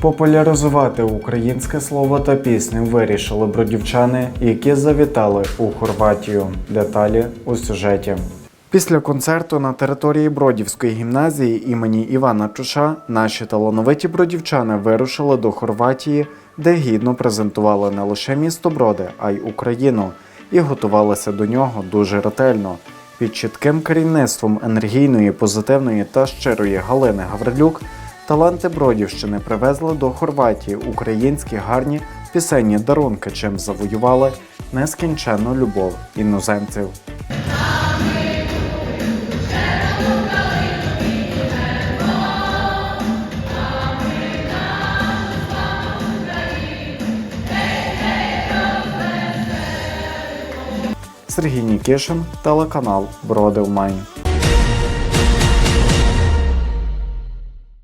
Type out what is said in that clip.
Популяризувати українське слово та пісню вирішили бродівчани, які завітали у Хорватію. Деталі у сюжеті. Після концерту на території Бродівської гімназії імені Івана Чуша наші талановиті бродівчани вирушили до Хорватії, де гідно презентували не лише місто Броди, а й Україну, і готувалися до нього дуже ретельно. Під чітким керівництвом енергійної, позитивної та щирої Галини Гаврилюк таланти Бродівщини привезли до Хорватії українські гарні пісенні дарунки, чим завоювали нескінченну любов іноземців. Сергій Нікішин, телеканал Бродив Майн.